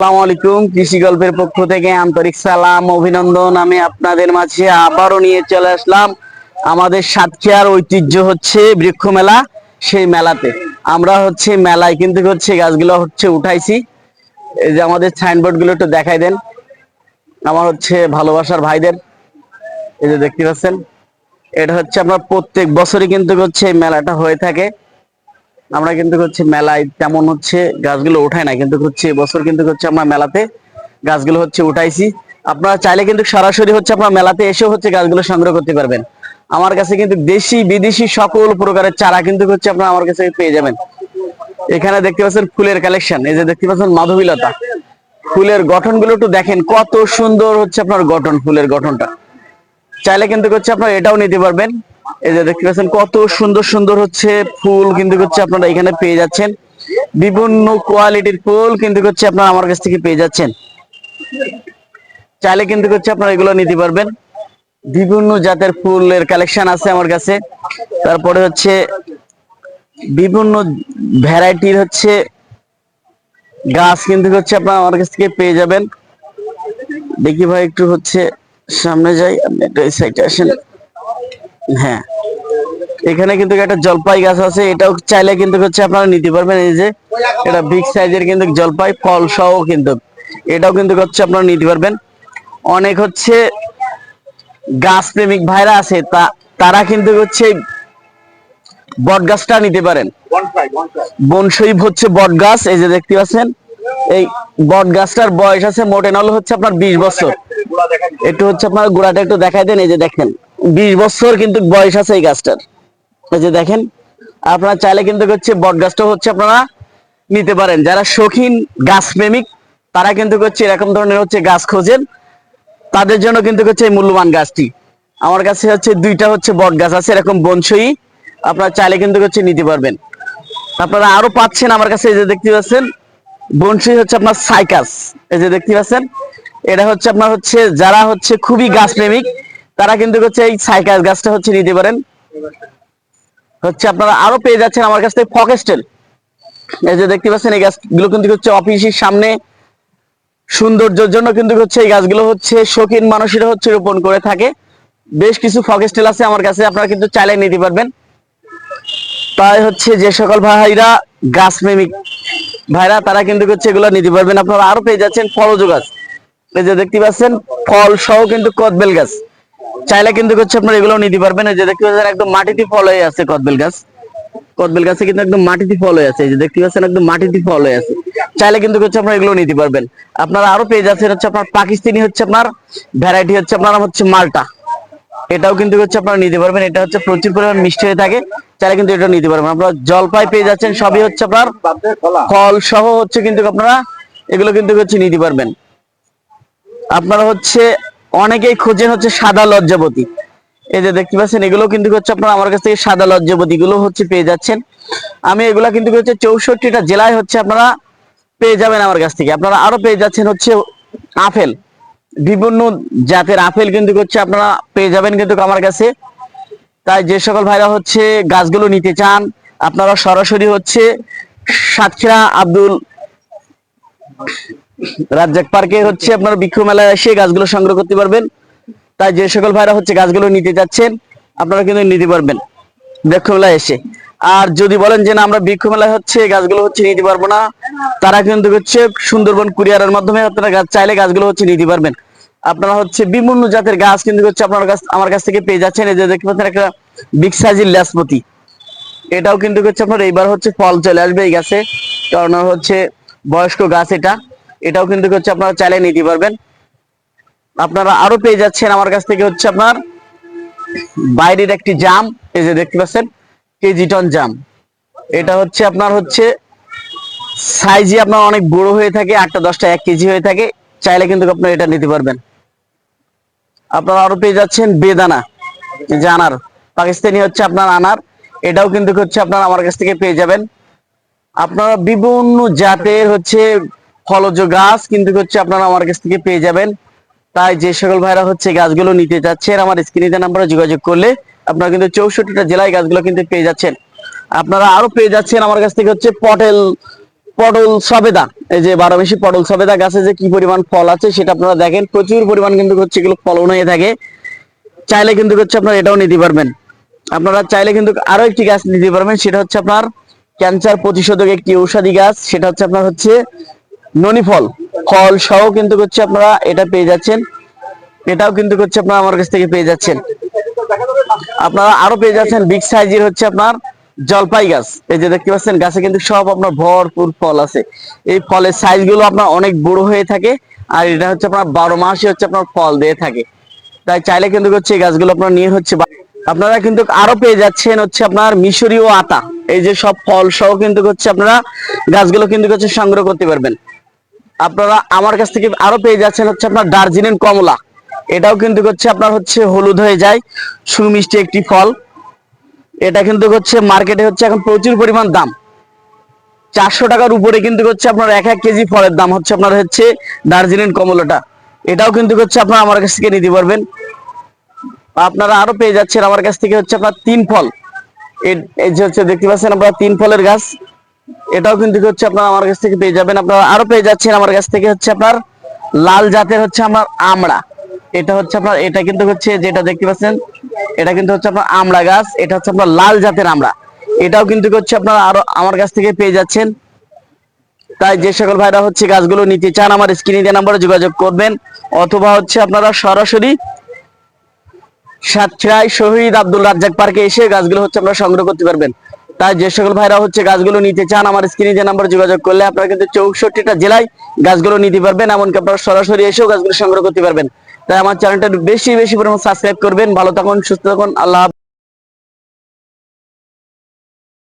আসসালামু আলাইকুম, কৃষি গল্পের পক্ষ থেকে আন্তরিক সালাম, অভিনন্দন। আমি আপনাদের মাঝে আবারও নিয়ে চলে আসলাম। আমাদের সাতক্ষীয়ার ঐতিহ্য হচ্ছে বৃক্ষ মেলা সেই মেলাতে। আমরা হচ্ছে মেলায় কিন্তু হচ্ছে গাছগুলো হচ্ছে উঠাইছি। এই যে আমাদের সাইনবোর্ডগুলো একটু দেখাই দেন। আমার হচ্ছে ভালোবাসার ভাইদের। এই যে দেখতে পাচ্ছেন, এটা হচ্ছে আপনার প্রত্যেক বছরই কিন্তু হচ্ছে এই মেলাটা হয়ে থাকে। আমরা কিন্তু হচ্ছে মেলায় তেমন হচ্ছে গাছগুলো উঠাই না কিন্তু হচ্ছে এবছর কিন্তু হচ্ছে আমরা মেলাতে গাছগুলো হচ্ছে উঠাইছি। আপনারা চাইলে কিন্তু সরাসরি হচ্ছে আপনার মেলাতে এসেও হচ্ছে গাছগুলো সংগ্রহ করতে পারবেন। আমার কাছে কিন্তু দেশি, বিদেশি সকল প্রকারের চারা কিন্তু হচ্ছে আপনারা আমার কাছে পেয়ে যাবেন। এখানে দেখতে পাচ্ছেন ফুলের কালেকশন এই যে দেখতে পাচ্ছেন মাধবীলতা। ফুলের গঠনগুলো একটু দেখেন, কত সুন্দর হচ্ছে আপনার গঠন, ফুলের গঠনটা। চাইলে কিন্তু হচ্ছে আপনারা এটাও নিতে পারবেন। এই যে দেখতে পাচ্ছেন কত সুন্দর সুন্দর হচ্ছে ফুল কিন্তু হচ্ছে আপনারা এখানে পেয়ে যাচ্ছেন। বিভিন্ন কোয়ালিটির ফুল কিন্তু হচ্ছে আপনারা আমার কাছ থেকে পেয়ে যাচ্ছেন। চাইলে কিন্তু হচ্ছে আপনারা এগুলো নিতে পারবেন। বিভিন্ন জাতের ফুলের কালেকশন আছে আমার কাছে। তারপরে হচ্ছে বিভিন্ন ভ্যারাইটির হচ্ছে গাছ কিন্তু হচ্ছে আপনারা আমার কাছ থেকে পেয়ে যাবেন। দেখি ভাই একটু হচ্ছে সামনে যাই, আপনি একটু এই সাইডে আসেন। হ্যাঁ। এখানে কিন্তু একটা জলপাই গাছ আছে, এটাও চাইলে কিন্তু হচ্ছে আপনারা নিতে পারবেন, এই যে এটা বিগ সাইজের কিন্তু জলপাই, ফল সহ কিন্তু। এটাও কিন্তু হচ্ছে আপনারা নিতে পারবেন। অনেক হচ্ছে গাছ প্রেমিক ভাইরা আছে, তা, তারা কিন্তু হচ্ছে বট গাছটা নিতে পারেন। বনসই হচ্ছে বট গাছ, এই যে দেখতে পাচ্ছেন। এই বট গাছটার বয়স আছে মোটেনল হচ্ছে আপনার বিশ বছর। একটু হচ্ছে আপনার গোড়াটা একটু দেখাই দেন, এই যে দেখেন। বিশ বছর কিন্তু বয়স আছে এই গাছটার। এই যে দেখেন, আপনারা চাইলে কিন্তু হচ্ছে বট গাছটা হচ্ছে আপনারা নিতে পারেন। যারা শৌখিন গাছ প্রেমিক, তারা কিন্তু হচ্ছে এরকম ধরনের হচ্ছে গাছ খোঁজেন। তাদের জন্য কিন্তু হচ্ছে এই মূল্যবান গাছটি। আমার কাছে হচ্ছে দুইটা হচ্ছে বট গাছ আছে, এরকম বনসই। আপনারা চাইলে কিন্তু হচ্ছে নিতে পারবেন। আপনারা আরও পাচ্ছেন আমার কাছে, এই যে দেখতে পাচ্ছেন, বনসই হচ্ছে আপনার সাইকাস। এই যে দেখতে পাচ্ছেন, এটা হচ্ছে আপনার হচ্ছে যারা হচ্ছে খুবই গাছ প্রেমিক, তারা কিন্তু হচ্ছে এই সাইকাস গাছটা হচ্ছে নিতে পারেন। হচ্ছে আপনারা আরও পেয়ে যাচ্ছেন আমার কাছ থেকে ফকেস্টেল এই যে দেখতে পাচ্ছেন, এই গাছগুলো কিন্তু হচ্ছে অফিসের সামনে। সৌন্দর্যের জন্য কিন্তু হচ্ছে এই গাছগুলো হচ্ছে শৌখিন মানুষেরা হচ্ছে রোপণ করে থাকে। বেশ কিছু ফকেস্টেল আছে আমার কাছে, আপনারা কিন্তু চাইলে নিতে পারবেন। তাই হচ্ছে যে সকল ভাইরা, গাছ প্রেমিক ভাইরা, তারা কিন্তু হচ্ছে এগুলো নিতে পারবেন। আপনারা আরও পেয়ে যাচ্ছেন ফলজ গাছ। এই যে দেখতে পাচ্ছেন, ফল সহ কিন্তু কদবেল গাছ। চাইলে কিন্তু হচ্ছে আপনারা এগুলো নিতে পারবেন। এই যে দেখতে পাচ্ছেন একদম মাটিতে ফল হয়ে আছে কদবেল গাছ। কদবেল গাছে কিন্তু একদম মাটিতে ফল হয়ে আছে। এই যে দেখতে পাচ্ছেন একদম মাটিতে ফল হয়ে আছে। চাইলে কিন্তু হচ্ছে আপনারা এগুলো নিতে পারবেন। আপনারা আরও পেয়ে যাচ্ছেন হচ্ছে আপনার পাকিস্তানি হচ্ছে আপনার ভ্যারাইটি হচ্ছে আপনার হচ্ছে মালটা। এটাও কিন্তু হচ্ছে আপনারা নিতে পারবেন। এটা হচ্ছে প্রচুর পরিমাণ মিষ্টি হয়ে থাকে। চাইলে কিন্তু এটা নিতে পারবেন। আপনারা জলপাই পেয়ে যাচ্ছেন, সবই হচ্ছে আপনার ফল সহ হচ্ছে কিন্তু আপনারা এগুলো কিন্তু হচ্ছে নিতে পারবেন। আপনারা হচ্ছে অনেকেই খোঁজেন হচ্ছে সাদা লজ্জাবতী। এই যে দেখতে পাচ্ছেন, এগুলো কিন্তু হচ্ছে আপনারা আমার কাছ থেকে সাদা লজ্জাবতী গুলো হচ্ছে পেয়ে যাচ্ছেন। আমি এগুলা কিন্তু হচ্ছে চৌষট্টিটা জেলায় হচ্ছে আপনারা পেয়ে যাবেন আমার কাছ থেকে। আপনারা আরও পেয়ে যাচ্ছেন হচ্ছে আপেল। বিভিন্ন জাতের আপেল কিন্তু হচ্ছে আপনারা পেয়ে যাবেন কিন্তু আমার কাছে। তাই যে সকল ভাইরা হচ্ছে গাছগুলো নিতে চান, আপনারা সরাসরি হচ্ছে সাতক্ষীরা আব্দুল রাজ্জাক পার্কে হচ্ছে আপনার বৃক্ষ মেলায় এসে গাছগুলো সংগ্রহ করতে পারবেন। তাই যে সকল ভাইরা হচ্ছে গাছগুলো নিতে যাচ্ছেন, আপনারা কিন্তু নিতে পারবেন বৃক্ষ মেলায় এসে। আর যদি বলেন যে না, আমরা বৃক্ষ মেলায় হচ্ছে গাছগুলো হচ্ছে নিতে পারব না, তারা কিন্তু হচ্ছে সুন্দরবন কুরিয়ারের মাধ্যমে আপনারা গাছ চাইলে গাছগুলো হচ্ছে নিতে পারবেন। আপনারা হচ্ছে বিভিন্ন জাতের গাছ কিন্তু হচ্ছে আপনার কাছ, আমার কাছ থেকে পেয়ে যাচ্ছেন। এই যে দেখতে পাচ্ছেন একটা বিগ সাইজের ল্যাসপতি। এটাও কিন্তু হচ্ছে আপনার এইবার হচ্ছে ফল চলে আসবে এই গাছে, কারণ হচ্ছে বয়স্ক গাছ এটা। এটাও কিন্তু হচ্ছে আপনারা চাইলে নিতে পারবেন। আপনারা আরও পেয়ে যাচ্ছেন আমার কাছ থেকে হচ্ছে আপনার বাইরের একটি জাম, এই যে দেখতে পাচ্ছেন, কেজি টন জাম। এটা হচ্ছে আপনার হচ্ছে সাইজে আপনার অনেক বড় হয়ে থাকে, আটটা দশটা এক কেজি হয়ে থাকে, চাইলে কিন্তু আপনারা এটা নিতে পারবেন। আপনারা আরও পেয়ে যাচ্ছেন বেদানা যে আনার, পাকিস্তানি হচ্ছে আপনার আনার, এটাও কিন্তু হচ্ছে আপনার আমার কাছ থেকে পেয়ে যাবেন। আপনারা বিভিন্ন জাতের হচ্ছে ফলজ গাছ কিন্তু হচ্ছে আপনারা আমার কাছ থেকে পেয়ে যাবেন। তাই যে সকল ভাইরা হচ্ছে গাছগুলো নিতে যাচ্ছেন, আমার স্ক্রিনে নাম্বারে যোগাযোগ করলে আপনারা কিন্তু চৌষট্টিটা জেলায় গাছগুলো কিন্তু পেয়ে যাচ্ছেন। আপনারা আরও পেয়ে যাচ্ছেন আমার কাছ থেকে হচ্ছে পটেল, পটল সবেদা। এই যে বারো মাসি পটল সবেদা গাছে যে কি পরিমাণ ফল আছে সেটা আপনারা দেখেন, প্রচুর পরিমাণ কিন্তু হচ্ছে এগুলো ফলন হয়ে থাকে। চাইলে কিন্তু হচ্ছে আপনারা এটাও নিতে পারবেন। আপনারা চাইলে কিন্তু আরও একটি গাছ নিতে পারবেন, সেটা হচ্ছে আপনার ক্যান্সার প্রতিষেধক একটি ঔষধি গাছ, সেটা হচ্ছে আপনার হচ্ছে ননি ফল। ফল সহ কিন্তু হচ্ছে আপনারা এটা পেয়ে যাচ্ছেন। এটাও কিন্তু হচ্ছে আপনারা আমার কাছ থেকে পেয়ে যাচ্ছেন। আপনারা আরও পেয়ে যাচ্ছেন বিগ সাইজের হচ্ছে আপনার জলপাই গাছ। এই যে দেখতে পাচ্ছেন, গাছে কিন্তু সব আপনার ভরপুর ফল আছে। এই ফলের সাইজগুলো আপনার অনেক বড় হয়ে থাকে আর এটা হচ্ছে আপনার বারো মাসে হচ্ছে আপনার ফল দিয়ে থাকে। তাই চাইলে কিন্তু হচ্ছে এই গাছগুলো আপনার নিয়ে হচ্ছে আপনারা কিন্তু আরও পেয়ে যাচ্ছেন হচ্ছে আপনার মিশরীয় আতা। এই যে সব ফল সহ কিন্তু হচ্ছে আপনারা গাছগুলো কিন্তু হচ্ছে সংগ্রহ করতে পারবেন। আপনারা আমার কাছ থেকে আরও পেয়ে যাচ্ছেন হচ্ছে আপনার দার্জিলিং কমলা। এটাও কিন্তু হচ্ছে আপনার হচ্ছে হলুদ হয়ে যায়, সুমিষ্টি একটি ফল। এটা কিন্তু হচ্ছে মার্কেটে হচ্ছে এখন প্রচুর পরিমাণ দাম। চারশো টাকার উপরে কিন্তু হচ্ছে আপনার এক এক কেজি ফলের দাম হচ্ছে আপনার হচ্ছে দার্জিলিং কমলাটা। এটাও কিন্তু হচ্ছে আপনার আমার কাছ থেকে নিতে পারবেন। আপনারা আরও পেয়ে যাচ্ছেন আমার কাছ থেকে হচ্ছে আপনার তিন ফল। এই যে হচ্ছে দেখতে পাচ্ছেন আপনার তিন ফলের গাছ। এটাও কিন্তু হচ্ছে আপনারা আমার কাছ থেকে পেয়ে যাবেন। আপনারা আরও পেয়ে যাচ্ছেন আমার কাছ থেকে হচ্ছে আপনার লাল জাতের হচ্ছে আমার আমড়া। এটা হচ্ছে আপনার, এটা কিন্তু হচ্ছে যেটা দেখতে পাচ্ছেন, এটা কিন্তু হচ্ছে আপনার আমড়া গাছ, এটা হচ্ছে আপনার লাল জাতের আমড়া। এটাও কিন্তু হচ্ছে আপনারা আরও আমার কাছ থেকে পেয়ে যাচ্ছেন। তাই যে সকল ভাইরা হচ্ছে গাছগুলো নিতে চান, আমার স্ক্রিনে দেওয়া নাম্বারে যোগাযোগ করবেন, অথবা হচ্ছে আপনারা সরাসরি সাতক্ষীরায় শহীদ আব্দুল রাজ্জাক পার্কে এসে গাছগুলো হচ্ছে আপনারা সংগ্রহ করতে পারবেন। তাই যে সকল ভাইরা হচ্ছে গাছগুলো নিতে চান, আমার স্ক্রিনে যে নাম্বার যোগাযোগ করলে আপনারা কিন্তু চৌষট্টিটা জেলায় গাছগুলো নিতে পারবেন, এমনকি আপনারা সরাসরি এসেও গাছগুলো সংগ্রহ করতে পারবেন তাই আমার চ্যানেলটা বেশি বেশি পরিমাণ সাবস্ক্রাইব করবেন ভালো থাকুন, সুস্থ থাকুন, আল্লাহ।